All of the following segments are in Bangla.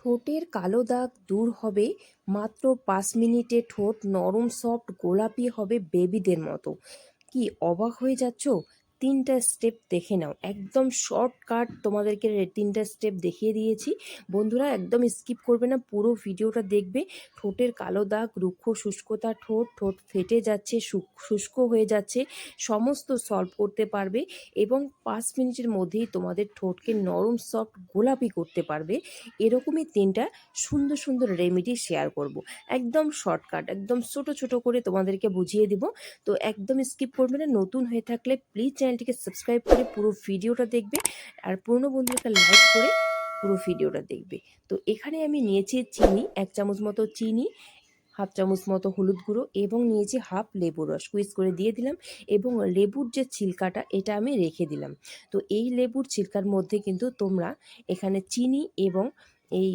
ঠোঁটের কালো দাগ দূর হবে, মাত্র পাঁচ মিনিটে ঠোঁট নরম, সফট গোলাপি হবে বেবিদের মতো। কি অবাক হয়ে যাচ্ছ? তিনটা স্টেপ দেখে নাও। একদম শর্টকাট তোমাদেরকে তিনটা স্টেপ দেখিয়ে দিয়েছি। বন্ধুরা, একদম স্কিপ করবে না, পুরো ভিডিওটা দেখবে। ঠোঁটের কালো দাগ, রুক্ষ শুষ্কতা ঠোঁট ঠোঁট ফেটে যাচ্ছে শুষ্ক হয়ে যাচ্ছে, সমস্ত সলভ করতে পারবে এবং পাঁচ মিনিটের মধ্যেই তোমাদের ঠোঁটকে নরম সফট গোলাপি করতে পারবে। এরকমই তিনটা সুন্দর সুন্দর রেমেডি শেয়ার করব। একদম শর্টকাট একদম ছোট ছোট করে তোমাদেরকে বুঝিয়ে দিব। তো একদম স্কিপ করবে না, নতুন হয়ে থাকলে প্লিজ চ্যানেলটিকে সাবস্ক্রাইব করে পুরো ভিডিওটা দেখবে আর পুরনো বন্ধুদেরকে লাইক করে পুরো ভিডিওটা দেখবে। তো এখানে আমি নিয়েছি চিনি, এক চামচ মতো চিনি, হাফ চামচ মতো হলুদ গুঁড়ো এবং নিয়েছি হাফ লেবুর রস। কুইজ করে দিয়ে দিলাম এবং লেবুর যে ছিলকাটা, এটা আমি রেখে দিলাম। তো এই লেবুর ছিলকার মধ্যে কিন্তু তোমরা এখানে চিনি এবং এই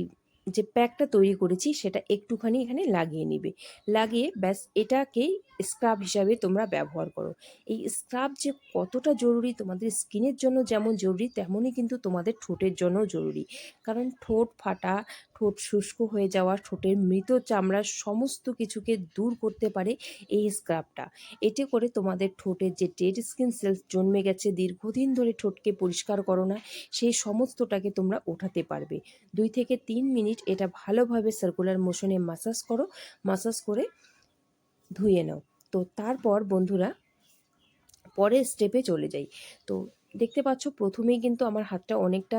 যে প্যাকটা তৈরি করেছি, সেটা একটুখানি এখানে লাগিয়ে নিবে। লাগিয়ে ব্যাস এটাকে স্ক্রাব হিসাবে তোমরা ব্যবহার করো। এই স্ক্রাব যে কতটা জরুরি তোমাদের স্কিনের জন্য যেমন জরুরি, তেমনই কিন্তু তোমাদের ঠোঁটের জন্য জরুরি। কারণ ঠোঁট ফাটা, ঠোঁট শুষ্ক হয়ে যাওয়া, ঠোঁটের মৃত চামড়ার সমস্ত কিছুকে দূর করতে পারে এই স্ক্রাবটা এতে করে তোমাদের ঠোঁটের যে ডেড স্কিন সেলস জন্মে গেছে, দীর্ঘদিন ধরে ঠোঁটকে পরিষ্কার করো না, সেই সমস্তটাকে তোমরা ওঠাতে পারবে। দুই থেকে তিন মিনিট এটা ভালোভাবে সার্কুলার মোশনে মাসাজ করো মাসাজ করে ধুয়ে নাও। তো তারপর বন্ধুরা পরের স্টেপে চলে যাই। তো দেখতে পাচ্ছ, প্রথমেই কিন্তু আমার হাতটা অনেকটা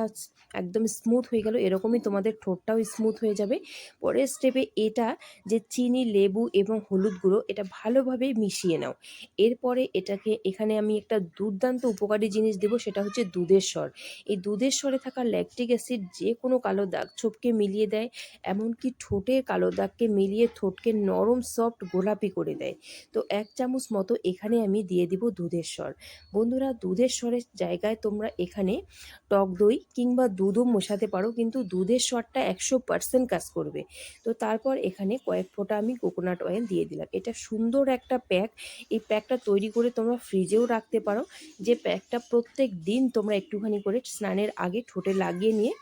একদম স্মুথ হয়ে গেল। এরকমই তোমাদের ঠোঁটটাও স্মুথ হয়ে যাবে। পরের স্টেপে এটা যে চিনি, লেবু এবং হলুদ গুঁড়ো, এটা ভালোভাবে মিশিয়ে নাও। এরপরে এটাকে এখানে আমি একটা দুর্দান্ত উপকারী জিনিস দেব, সেটা হচ্ছে দুধের স্বর। এই দুধের স্বরে থাকা ল্যাকটিক অ্যাসিড যে কোনো কালো দাগ ছোপকে মিলিয়ে দেয়, এমনকি ঠোঁটের কালো দাগকে মিলিয়ে ঠোঁটকে নরম সফট গোলাপি করে দেয়। তো এক চামচ মতো এখানে আমি দিয়ে দিব দুধের স্বর। বন্ধুরা, দুধের স্বরের জায়গায় তোমরা এখানে টক দই কিংবা দুধও মেশাতে পারো, কিন্তু দুধের স্বরটা একশো পার্সেন্ট কাজ করবে। তো তারপর এখানে কয়েক ফোঁটা আমি কোকোনাট অয়েল দিয়ে দিলাম। এটা সুন্দর একটা প্যাক এই প্যাকটা তৈরি করে তোমরা ফ্রিজেও রাখতে পারো। যে প্যাকটা প্রত্যেক দিন তোমরা একটুখানি করে স্নানের আগে ঠোঁটে লাগিয়ে নিয়ে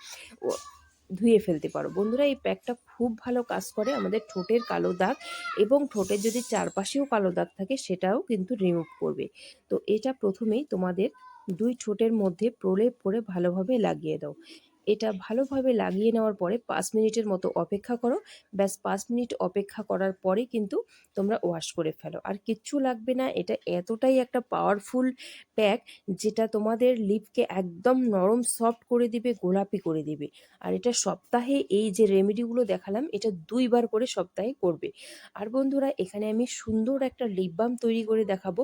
ধুয়ে ফেলতে পারো। বন্ধুরা, এই প্যাকটা খুব ভালো কাজ করে আমাদের ঠোঁটের কালো দাগ এবং ঠোঁটের যদি চারপাশেও কালো দাগ থাকে, সেটাও কিন্তু রিমুভ করবে। তো এটা প্রথমেই তোমাদের দুই ঠোঁটের মধ্যে প্রলেপ করে ভালোভাবে লাগিয়ে দাও। এটা ভালোভাবে লাগিয়ে নেওয়ার পরে পাঁচ মিনিটের মতো অপেক্ষা করো। ব্যাস পাঁচ মিনিট অপেক্ষা করার পরে কিন্তু তোমরা ওয়াশ করে ফেলো। আর কিচ্ছু লাগবে না, এটা এতটাই একটা পাওয়ারফুল প্যাক যেটা তোমাদের লিপকে একদম নরম সফট করে দিবে, গোলাপি করে দিবে। আর এটা সপ্তাহে এই যে রেমেডিগুলো দেখালাম, এটা দুইবার করে সপ্তাহে করবে। আর বন্ধুরা, এখানে আমি সুন্দর একটা লিপ বাম তৈরি করে দেখাবো।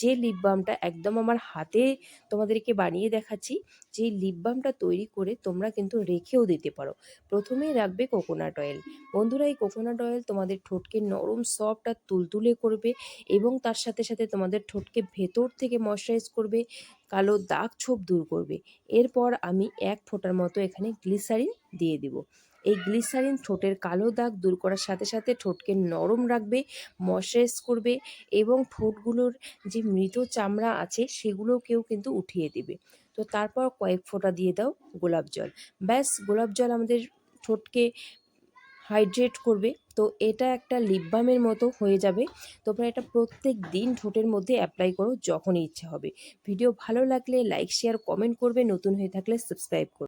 যে লিপ বামটা একদম আমার হাতে তোমাদেরকে বানিয়ে দেখাচ্ছি, যে লিপ বামটা তৈরি করে তোমরা কিন্তু রেখেও দিতে পারো। প্রথমেই রাখবে কোকোনাট অয়েল বন্ধুরা, এই কোকোনাট অয়েল তোমাদের ঠোঁটকে নরম সফট আর তুলতুলে করবে এবং তার সাথে সাথে তোমাদের ঠোঁটকে ভেতর থেকে ময়শ্চারাইজ করবে, কালো দাগ ছোপ দূর করবে। এরপর আমি এক ফোঁটার মতো এখানে গ্লিসারিন দিয়ে দিব। এই গ্লিসারিন ঠোঁটের কালো দাগ দূর করার সাথে সাথে ঠোঁটকে নরম রাখবে ময়শ্চারাইজ করবে এবং ঠোঁটগুলোর যে মৃত চামড়া আছে সেগুলোকেও কিন্তু উঠিয়ে দেবে। তো তারপর কয়েক ফোঁটা দিয়ে দাও গোলাপ জল। ব্যাস, গোলাপ জল আমাদের ঠোঁটকে হাইড্রেট করবে। তো এটা একটা লিপ বামের মতো হয়ে যাবে। তোমরা এটা প্রত্যেক দিন ঠোঁটের মধ্যে অ্যাপ্লাই করো যখনই ইচ্ছা হবে। ভিডিও ভালো লাগলে লাইক শেয়ার কমেন্ট করবে। নতুন হয়ে থাকলে সাবস্ক্রাইব করবে